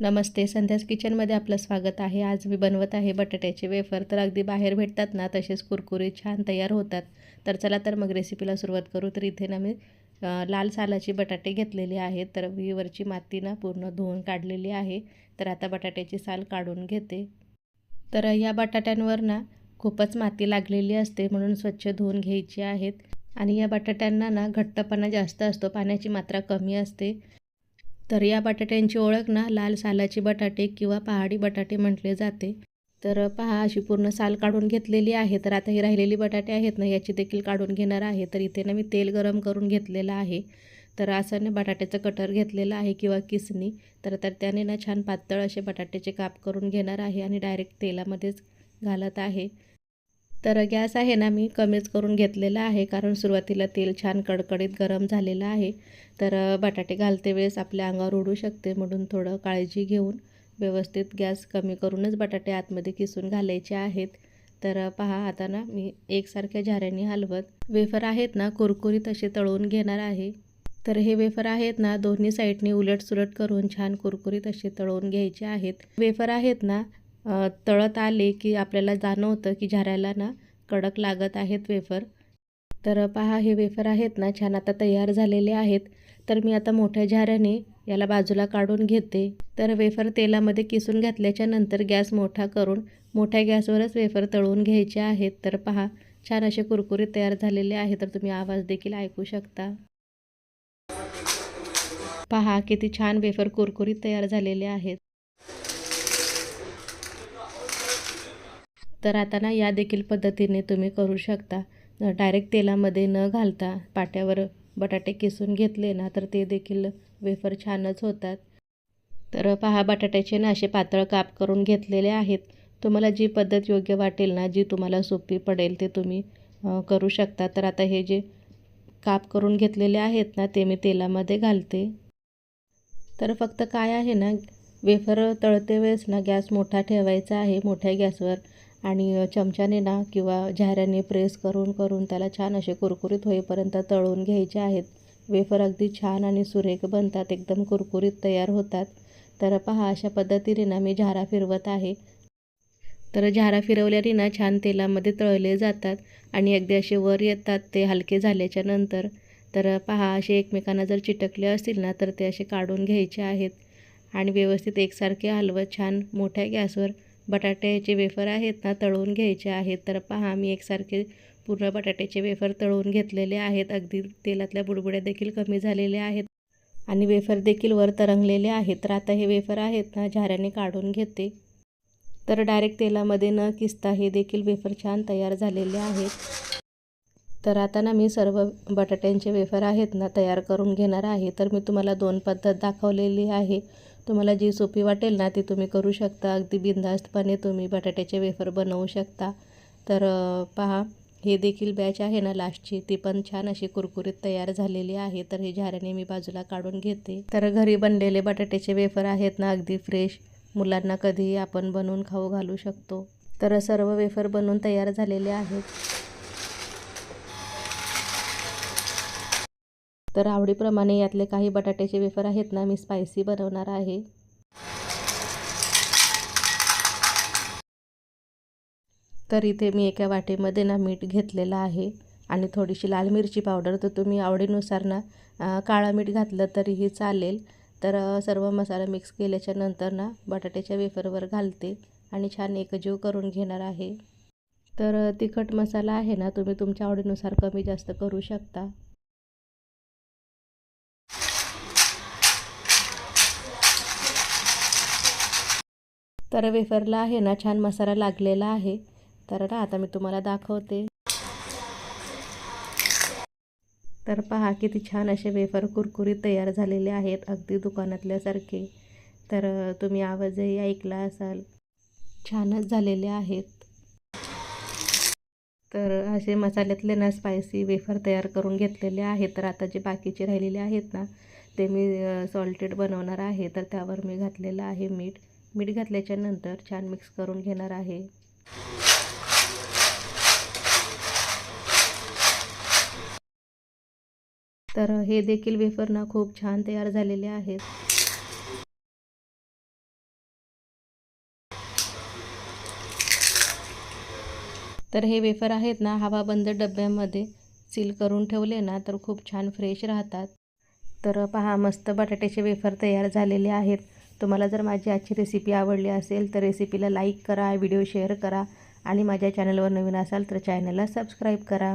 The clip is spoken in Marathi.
नमस्ते संध्यास किचनमध्ये आपलं स्वागत आहे. आज मी बनवत आहे बटाट्याचे वेफर. तर अगदी बाहेर भेटतात ना तसेच कुरकुरे छान तयार होतात. तर चला तर मग रेसिपीला सुरुवात करू. तर इथे ना मी लाल सालाची बटाटे घेतलेले आहेत. तर विवरची माती ना पूर्ण धुवून काढलेली आहे. तर आता बटाट्याची साल काढून घेते. तर या बटाट्यांवर ना खूपच माती लागलेली असते म्हणून स्वच्छ धुवून घ्यायची आहेत. आणि या बटाट्यांना ना घट्टपणा जास्त असतो. पाण्याची मात्रा कमी असते. तर या बटाट्यांची ओळख ना लाल सालाची बटाटे किंवा पहाडी बटाटे म्हटले जाते. तर पहा अशी पूर्ण साल काढून घेतलेली आहे. तर आता ही राहिलेली बटाटे आहेत ना याची देखील काढून घेणार आहे. तर इथे ना मी तेल गरम करून घेतलेलं आहे. तर असं ना बटाट्याचं कटर घेतलेलं आहे किंवा किसनी. तर तर त्याने ना छान पातळ असे बटाट्याचे काप करून घेणार आहे आणि डायरेक्ट तेलामध्येच घालत आहे. तर गॅस आहे ना मी कमीच करून घेतलेला आहे कारण सुरुवातीला तेल छान कडकडीत गरम झालेलं आहे. तर बटाटे घालते वेळेस आपल्या अंगावर उडू शकते म्हणून थोडं काळजी घेऊन व्यवस्थित गॅस कमी करूनच बटाटे आतमध्ये किसून घालायचे आहेत. तर पहा आता ना मी एकसारख्या झाऱ्याने हलवत वेफर आहेत ना कुरकुरीत असे तळून घेणार आहे. तर हे वेफर आहेत ना दोन्ही साईडने उलटसुलट करून छान कुरकुरीत असे तळून घ्यायचे आहेत. वेफर आहेत ना तळत आले की आपल्याला जाणवतं की झाऱ्याला ना कडक लागत आहेत वेफर. तर पहा हे वेफर आहेत ना छान आता तयार झालेले आहेत. तर मी आता मोठ्या झाऱ्याने याला बाजूला काढून घेते. तर वेफर तेलामध्ये किसून घातल्याच्या नंतर गॅस मोठा करून मोठ्या गॅसवरच वेफर तळून घ्यायचे आहेत. तर पहा छान असे कुरकुरीत तयार झालेले आहे तर तुम्ही आवाज देखील ऐकू शकता. पहा किती छान वेफर कुरकुरीत तयार झालेले आहेत. तर आता ना या देखील पद्धतीने तुम्ही करू शकता. डायरेक्ट तेलामध्ये न घालता पाट्यावर बटाटे किसून घेतले ना तर ते देखील वेफर छानच होतात. तर पहा बटाट्याचे ना असे पातळ काप करून घेतलेले आहेत. तुम्हाला जी पद्धत योग्य वाटेल ना जी तुम्हाला सोपी पडेल ते तुम्ही करू शकता. तर आता हे जे काप करून घेतलेले आहेत ना ते मी तेलामध्ये घालते. तर फक्त काय आहे ना वेफर तळते वेळेस ना गॅस मोठा ठेवायचा आहे. मोठ्या गॅसवर आणि चमच्याने ना किंवा झाऱ्याने प्रेस करून करून त्याला छान असे कुरकुरीत होईपर्यंत तळून घ्यायचे आहेत. वेफर अगदी छान आणि सुरेख बनतात एकदम कुरकुरीत तयार होतात. तर पहा अशा पद्धतीने ना मी झारा फिरवत आहे. तर झारा फिरवल्याने ना छान तेलामध्ये तळले जातात आणि अगदी असे वर येतात ते हलके झाल्याच्यानंतर. तर पहा असे एकमेकांना जर चिटकले असतील ना तर ते असे काढून घ्यायचे आहेत. आणि व्यवस्थित एकसारखे हलवत छान मोठ्या गॅसवर बटाट्याचे वेफर आहेत ना तळून घ्यायचे आहेत. तर पहा मी एकसारखे पूर्ण बटाट्याचे वेफर तळून घेतलेले आहेत. अगदी तेलातल्या बुडबुड्या देखील कमी झालेल्या आहेत आणि वेफर देखील वर तरंगलेले आहेत. तर आता हे वेफर आहेत ना झाऱ्याने काढून घेते. तर डायरेक्ट तेलामध्ये न किसता हे देखील वेफर छान तयार झालेले आहेत. तर आता ना मी सर्व बटाट्यांचे वेफर आहेत ना तयार करून घेणार आहे. तर मी तुम्हाला दोन पद्धत दाखवलेली आहे. तुम्हाला जी सोपी वाटेल ना ती तुम्ही करू शकता. अगदी बिनधास्तपणे तुम्ही बटाट्याचे वेफर बनवू शकता. तर पहा हे देखील बॅच आहे ना लास्टची ती पण छान अशी कुरकुरीत तयार झालेली आहे. तर हे झाऱ्याने मी बाजूला काढून घेते. तर घरी बनलेले बटाट्याचे वेफर आहेत ना अगदी फ्रेश मुलांना कधीही आपण बनवून खाऊ घालू शकतो. तर सर्व वेफर बनवून तयार झालेले आहेत. तर आवडीप्रमाणे यातले काही बटाट्याचे वेफर आहेत ना मी स्पायसी बनवणार आहे. तर इथे मी एका वाटेमध्ये ना मीठ घेतलेलं आहे आणि थोडीशी लाल मिरची पावडर. तर तुम्ही आवडीनुसार ना काळा मीठ घातलं तरीही चालेल. तर सर्व मसाला मिक्स केल्याच्यानंतर ना बटाट्याच्या वेफरवर घालते आणि छान एकजीव करून घेणार आहे. तर तिखट मसाला आहे ना तुम्ही तुमच्या आवडीनुसार कमी जास्त करू शकता. तर वेफरला आहे ना छान मसाला लागलेला आहे. तर ना आता मी तुम्हाला दाखवते. तर पहा किती छान असे वेफर कुरकुरीत तयार झालेले आहेत अगदी दुकानातल्यासारखे तर तुम्ही आवाजही ऐकला असाल. छानच झालेले आहेत. तर असे मसाल्यातले ना स्पायसी वेफर तयार करून घेतलेले आहेत. तर आता जे बाकीचे राहिलेले आहेत ना ते मी सॉल्टेड बनवणार आहे. तर त्यावर मी घातलेलं आहे मीठ. मीठ घातल्याच्या नंतर छान मिक्स करून घेणार आहे. तर हे देखील वेफर ना खूप छान तयार झालेले आहेत. तर हे वेफर आहेत ना हवा बंद डब्यामध्ये सील करून ठेवले ना तर खूप छान फ्रेश राहतात. तर पहा मस्त बटाट्याचे वेफर तयार झालेले आहेत. तुम्हाला जर माझी आजची रेसिपी आवडली असेल तर रेसिपीला लाईक करा व्हिडिओ शेअर करा आणि माझ्या चॅनलवर नवीन असाल तर चॅनलला सबस्क्राईब करा.